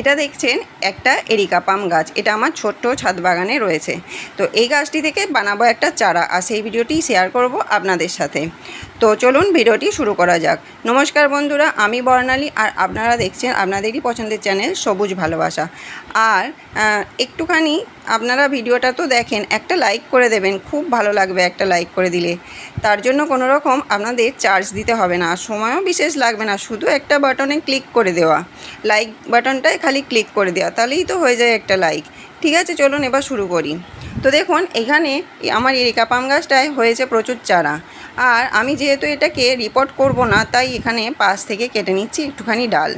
এটা দেখছেন একটা এরিকা পাম গাছ। এটা আমার ছোট্ট ছাদ বাগানে রয়েছে। তো এই গাছটি থেকে বানাবো একটা চারা। আর সেই ভিডিওটি শেয়ার করব আপনাদের সাথে। তো চলুন ভিডিওটি শুরু করা যাক। নমস্কার বন্ধুরা, আমি বর্ণালী। আর আপনারা দেখছেন আপনাদেরই পছন্দের চ্যানেল সবুজ ভালোবাসা। আর একটুখানি আপনারা ভিডিওটা তো দেখেন, একটা লাইক করে দেবেন। খুব ভালো লাগবে একটা লাইক করে দিলে। তার জন্য কোনো রকম আপনাদের চার্জ দিতে হবে না। সময়ও বিশেষ লাগবে না। শুধু একটা বাটনে ক্লিক করে দেওয়া। লাইক বাটনটায় খালি ক্লিক করে দেওয়া, তাহলেই তো হয়ে যায় একটা লাইক ঠিক আছে, চলুন এবার শুরু করি। তো দেখুন, এখানে আমার এরিকা পাম গাছটায় হয়েছে প্রচুর চারা। আর আমি যেহেতু এটাকে রিপোর্ট করব না, তাই এখানে পাশ থেকে কেটে নিচ্ছি একটুখানি ডাল।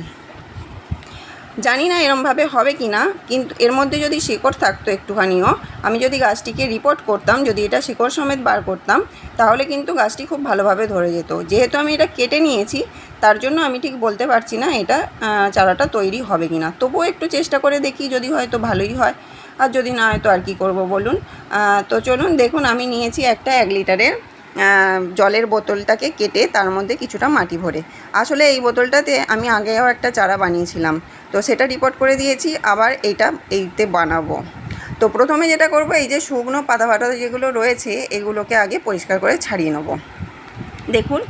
জানি না এরমভাবে হবে কি না কিন্তু এর মধ্যে যদি শিকড় থাকতো একটুখানিও, আমি যদি গাছটিকে রিপোর্ট করতাম, যদি এটা শিকড় সমেত বার করতাম, তাহলে কিন্তু গাছটি খুব ভালোভাবে ধরে যেত। যেহেতু আমি এটা কেটে নিয়েছি, তার জন্য আমি ঠিক বলতে পারছি না এটা চারাটা তৈরি হবে কি না তবুও একটু চেষ্টা করে দেখি যদি হয়তো ভালোই হয়, আর যদি না হয় তো আর কি করব বলুন। তো চলুন দেখুন, আমি নিয়েছি একটা এক লিটারের জলের বোতলটাকে কেটে তার মধ্যে কিছুটা মাটি ভরে। আসলে এই বোতলটাতে আমি আগেও একটা চারা বানিয়েছিলাম। তো সেটা রিপোর্ট করে দিয়েছি, আবার এইটা এইতে বানাবো। তো প্রথমে যেটা করব, এই যে শুকনো পাতা ফাটা যেগুলো রয়েছে, এগুলোকে আগে পরিষ্কার করে ছাড়িয়ে নেব। দেখুন,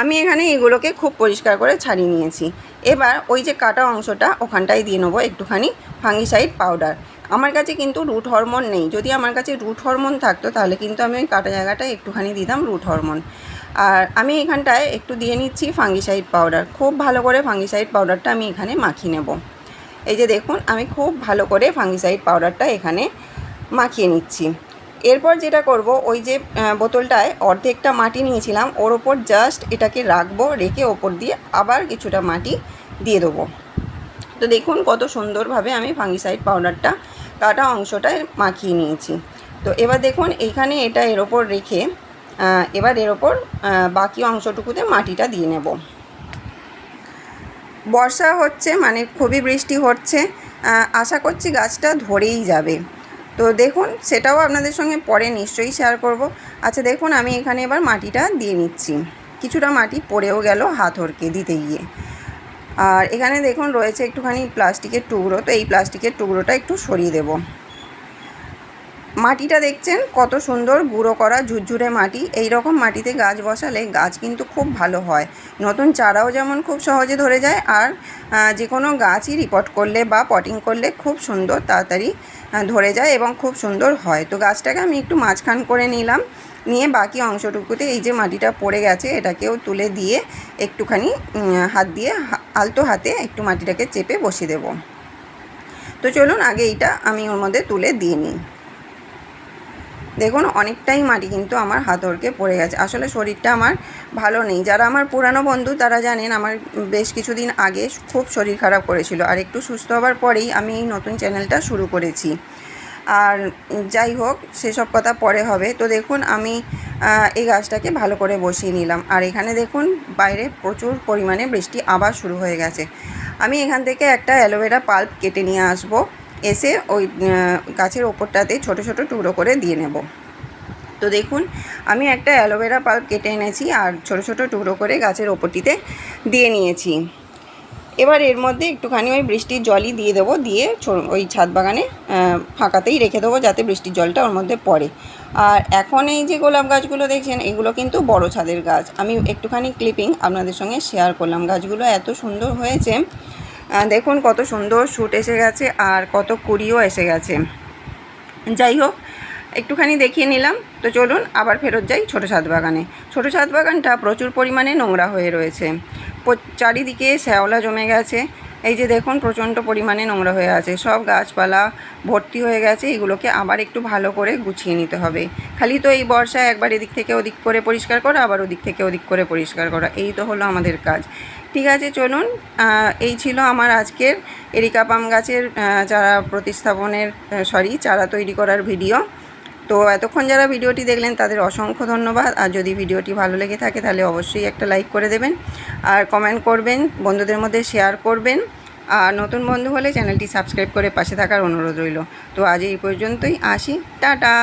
আমি এখানে এগুলোকে খুব পরিষ্কার করে ছাড়িয়ে নিয়েছি। এবার ওই যে কাটা অংশটা ওখানটায় দিয়ে নেব একটুখানি ফাঙ্গিসাইড পাউডার। আমার কাছে কিন্তু রুট হরমোন নেই। যদি আমার কাছে রুট হরমোন থাকতো, তাহলে কিন্তু আমি ওই কাটা জায়গাটায় একটুখানি দিতাম রুট হরমোন। আর আমি এখানটায় একটু দিয়ে নিচ্ছি ফাঙ্গিসাইড পাউডার। খুব ভালো করে ফাঙ্গিসাইড পাউডারটা আমি এখানে মাখিয়ে নেব। এই যে দেখুন, আমি খুব ভালো করে ফাঙ্গিসাইড পাউডারটা এখানে মাখিয়ে নিচ্ছি। এরপর যেটা করব, ওই যে বোতলটায় অর্ধেকটা মাটি নিয়েছিলাম, ওর ওপর জাস্ট এটাকে রাখব, রেখে ওপর দিয়ে আবার কিছুটা মাটি দিয়ে দেবো। তো দেখুন কত সুন্দরভাবে আমি ফাঙ্গিসাইড পাউডারটা কাটা অংশটায় মাখিয়ে নিয়েছি। তো এবার দেখুন, এইখানে এটা এর ওপর রেখে এবার এর ওপর বাকি অংশটুকুতে মাটিটা দিয়ে নেব। বর্ষা হচ্ছে মানে খুবই বৃষ্টি হচ্ছে আশা করছি গাছটা ধরেই যাবে। তো দেখুন, সেটাও আপনাদের সঙ্গে পরে নিশ্চয়ই শেয়ার করব। আচ্ছা দেখুন, আমি এখানে এবার মাটিটা দিয়ে নিচ্ছি। কিছুটা মাটি পড়েও গেল হাত হরকে দিতে গিয়ে। আর এখানে দেখুন, রয়েছে একটুখানি প্লাস্টিকের টুকরো। তো এই প্লাস্টিকের টুকরোটা একটু সরিয়ে দেব। মাটিটা দেখছেন? কত সুন্দর গুঁড়ো করা ঝুরঝুরে মাটি। এই রকম মাটিতে গাছ বসালে গাছ কিন্তু খুব ভালো হয়। নতুন চারাও যেমন খুব সহজে ধরে যায় আর যে কোনো গাছই রিপোর্ট করলে বা পটিং করলে খুব সুন্দর তাড়াতাড়ি ধরে যায় এবং খুব সুন্দর হয়। তো গাছটাকে আমি একটু মাঝখান করে নিলাম। নিয়ে বাকি অংশটুকুতে এই যে মাটিটা পড়ে গেছে, এটাকেও তুলে দিয়ে একটুখানি হাত দিয়ে আলতো হাতে একটু মাটিটাকে চেপে বসিয়ে দেবো। তো চলুন আগে এইটা আমি ওর মধ্যে তুলে দিয়ে নিই। দেখুন, অনেকটাই মাটি কিন্তু আমার হাতরকে পড়ে গেছে। আসলে শরীরটা আমার ভালো নেই। যারা আমার পুরানো বন্ধু, তারা জানেন আমার বেশ কিছুদিন আগে খুব শরীর খারাপ করেছিল। আর একটু সুস্থ হওয়ার পরেই আমি এই নতুন চ্যানেলটা শুরু করেছি। আর যাই হোক, সেসব কথা পরে হবে। তো দেখুন, আমি এই গাছটাকে ভালো করে বসিয়ে নিলাম। আর এখানে দেখুন, বাইরে প্রচুর পরিমাণে বৃষ্টি আবার শুরু হয়ে গেছে। আমি এখান থেকে একটা অ্যালোভেরা পাল্প কেটে নিয়ে আসব। এসে ওই গাছের ওপরটাতে ছোট ছোট টুকরো করে দিয়ে নেব। তো দেখুন, আমি একটা অ্যালোভেরা পাল্প কেটে এনেছি আর ছোট ছোট টুকরো করে গাছের ওপরটিতে দিয়ে নিয়েছি। এবার এর মধ্যে একটুখানি ওই বৃষ্টির জলই দিয়ে দেবো, দিয়ে ওই ছাদ বাগানে ফাঁকাতেই রেখে দেবো যাতে বৃষ্টির জলটা ওর মধ্যে পড়ে। আর এখন এই যে গোলাপ গাছগুলো দেখছেন, এগুলো কিন্তু বড় ছাদের গাছ। আমি একটুখানি ক্লিপিং আপনাদের সঙ্গে শেয়ার করলাম। গাছগুলো এত সুন্দর হয়েছে দেখুন কত সুন্দর শ্যুট এসে গেছে আর কত কুড়িও এসে গেছে। যাই হোক, একটুখানি দেখিয়ে নিলাম। তো চলুন, আবার ফেরত যাই ছোটো ছাদ বাগানে। ছোটো ছাদ বাগানটা প্রচুর পরিমাণে নোংরা হয়ে রয়েছে। চারিদিকে শ্যাওলা জমে গেছে। এই যে দেখুন, প্রচণ্ড পরিমাণে নোংরা হয়ে আছে। সব গাছপালা ভর্তি হয়ে গেছে, এগুলোকে আবার একটু ভালো করে গুছিয়ে নিতে হবে। খালি তো এই বর্ষায় একবার এদিক থেকে ওদিক করে পরিষ্কার করা, আবার ওদিক থেকে ওদিক করে পরিষ্কার করা, এই তো হলো আমাদের কাজ। ঠিক আছে, চলুন এই ছিল আমার আজকের এরিকা পাম গাছের চারা প্রতিস্থাপনের সরি চারা তৈরি করার ভিডিও। তো এতক্ষণ যারা ভিডিওটি দেখলেন, তাদের অসংখ্য ধন্যবাদ। আর যদি ভিডিওটি ভালো লেগে থাকে, তাহলে অবশ্যই একটা লাইক করে দেবেন। আর কমেন্ট করবেন, বন্ধুদের মধ্যে শেয়ার করবেন। আর নতুন বন্ধু হলে চ্যানেলটি সাবস্ক্রাইব করে পাশে থাকার অনুরোধ রইল। তো আজ এই পর্যন্তই আসি। টাটা!